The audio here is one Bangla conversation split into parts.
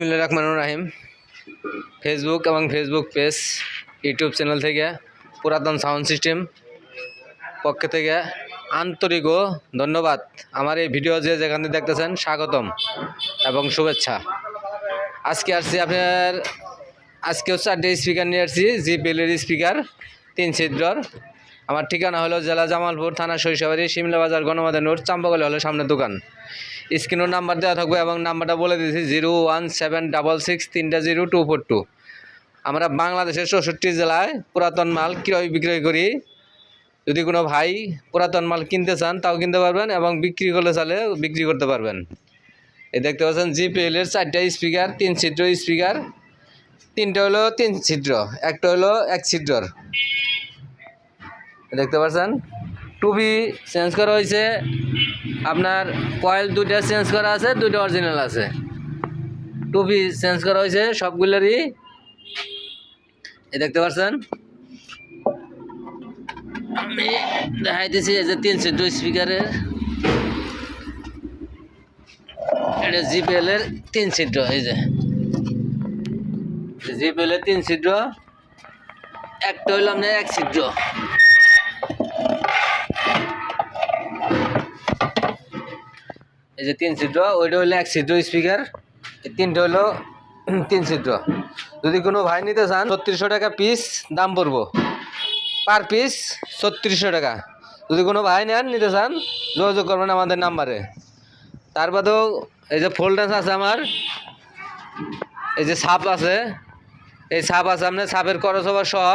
রহমানির রাহিম। ফেসবুক এবং ফেসবুক পেজ ইউটিউব চ্যানেল থেকে, পুরাতন সাউন্ড সিস্টেম পক্ষ থেকে আন্তরিক ও ধন্যবাদ। আমার এই ভিডিও যে যেখানে দেখতেছেন, স্বাগতম এবং শুভেচ্ছা। আজকে আসছি আপনার, আজকে হচ্ছে চারটে স্পিকার নিয়ে আসছি জি পেলের স্পিকার তিন ছিদ্রর। আমার ঠিকানা হলো জেলা জামালপুর, থানা শৈশবাড়ি শিমলা বাজার গণমাধা নোট চাম্পাগলি হলো সামনের দোকান। স্ক্রিনের নাম্বার দেওয়া থাকবে এবং নাম্বারটা বলে দিয়েছি, zero one seven double six তিনটা জিরো টু ফোর টু। আমরা বাংলাদেশের চৌষট্টি জেলায় পুরাতন মাল ক্রয় বিক্রয় করি। যদি কোনো ভাই পুরাতন মাল কিনতে চান, তাও কিনতে পারবেন এবং বিক্রি করলে চালে বিক্রি করতে পারবেন। এই দেখতে পাচ্ছেন জিপিএল এর চারটা স্পিকার তিন ছিদ্র স্পিকার তিনটা হলো তিন ছিদ্র, একটা হলো এক ছিদ্রর। দেখতে পাচ্ছেন? টুবি চেঞ্জ করা হয়েছে। আপনার কয়েল দুইটা চেঞ্জ করা আছে, দুইটা অরিজিনাল আছে। টুপি চেঞ্জ করা হয়েছে সবগুলোরই। এই দেখতে পাচ্ছেন? আমি দেখাইতেছি এই যে তিন সিট স্পিকারের এটা জিপিএল এর তিন সিট এই যে। জিপিএল এর তিন সিট একটা হইল আপনার এক সিট এই যে তিন ছিদ্র, ওইটা হলো এক ছিদ্র স্পিকার তিনটা হলো তিন ছিদ্র। যদি কোনো ভাই নিতে চান, ছত্রিশশো টাকা পিস দাম পড়ব। পার পিস ছত্রিশশো টাকা। যদি কোনো ভাই নেন, নিতে চান, যোগাযোগ করবেন আমাদের নাম্বারে। তার বাদেও এই যে ফোল্ডার্স আছে আমার, এই যে সাপ আছে, এই সাপ আছে আপনার সাপের করসভা সহ,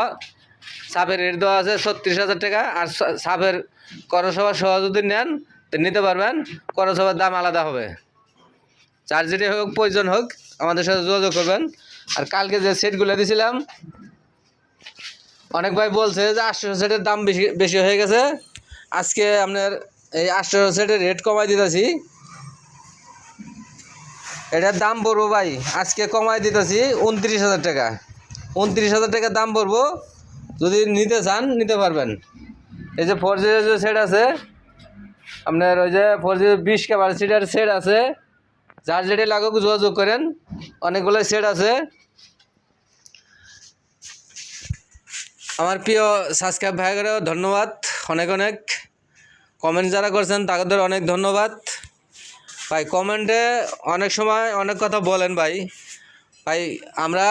সাপের রেট দেওয়া আছে ছত্রিশ হাজার টাকা। আর সাপের করসভা সহ যদি নেন নিতে পারবেন। করসভার দাম আলাদা হবে। চার যেটি হোক, প্রয়োজন হোক, আমাদের সাথে যোগাযোগ করবেন। আর কালকে যে সেটগুলো দিয়েছিলাম অনেক ভাই বলছে যে আটশো সেটের দাম বেশি বেশি হয়ে গেছে। আজকে আপনার এই আটশো সেটের রেট কমাই দিতেছি। এটার দাম পড়ব ভাই, আজকে কমাই দিতেছি উনত্রিশ হাজার টাকা। উনত্রিশ হাজার টাকা দাম পড়ব, যদি নিতে চান, নিতে পারবেন। এই যে ফোর জিরো সেট আছে আপনার ওই যে ফোর জি বিশ ক্যাপাসিটার সেট আছে। যার যেটা লাগুক যোগাযোগ করেন। অনেকগুলো সেট আছে। আমার প্রিয় সাবস্ক্রাইব ভাইগেরও ধন্যবাদ। অনেক অনেক কমেন্ট যারা করছেন, তাদের অনেক ধন্যবাদ। ভাই কমেন্টে অনেক সময় অনেক কথা বলেন ভাই। ভাই, আমরা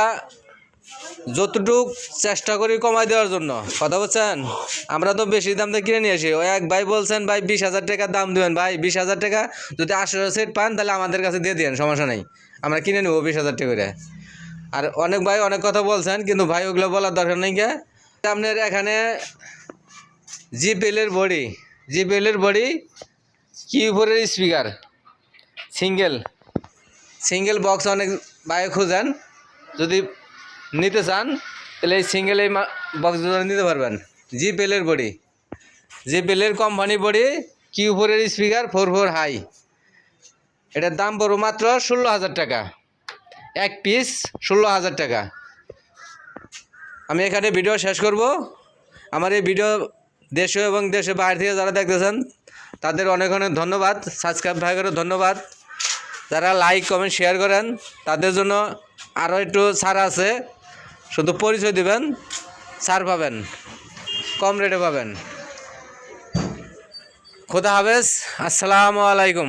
যতটুক চেষ্টা করি কমাই দেওয়ার জন্য। কথা বলছেন? আমরা তো বেশি দাম দিয়ে কিনে নিয়ে আসি। ওই এক ভাই বলছেন, ভাই, বিশ হাজার টাকা দাম দেবেন। ভাই, বিশ হাজার টাকা যদি আঠেরো সেট পান, তাহলে আমাদের কাছে দিয়ে দিন সমস্যা নেই। আমরা কিনে নেব বিশ হাজার টাকা করে। আর অনেক ভাই অনেক কথা বলছেন, কিন্তু ভাই ওগুলো বলার দরকার নেই কে আপনার এখানে জিপিএলের বডি জিপিএলের বডি কিউবোর্ডের স্পিকার? সিঙ্গেল। সিঙ্গেল বক্স অনেক ভাই খুঁজেন। যদি নিতে চান, তাহলে এই সিঙ্গেল এই বক্স নিতে পারবেন। জি পেলের বডি। জি পেলের কোম্পানি বডি কিউ ফোরের স্পিকার ফোর ফোর হাই এটার দাম পড়ো মাত্র ষোলো হাজার টাকা। এক পিস ষোলো হাজার টাকা। আমি এখানে ভিডিও শেষ করব। আমার এই ভিডিও দেশে এবং দেশে বাইরে থেকে যারা দেখতেছেন, তাদের অনেক অনেক ধন্যবাদ। সাবস্ক্রাইব ভাইগেরও ধন্যবাদ। যারা লাইক কমেন্ট শেয়ার করেন, তাদের জন্য আরও একটু ছাড় আছে। শুধু পরিচয় দিবেন ছাড় পাবেন কম রেটে পাবেন। খোদা হাফেজ আসসালামু আলাইকুম।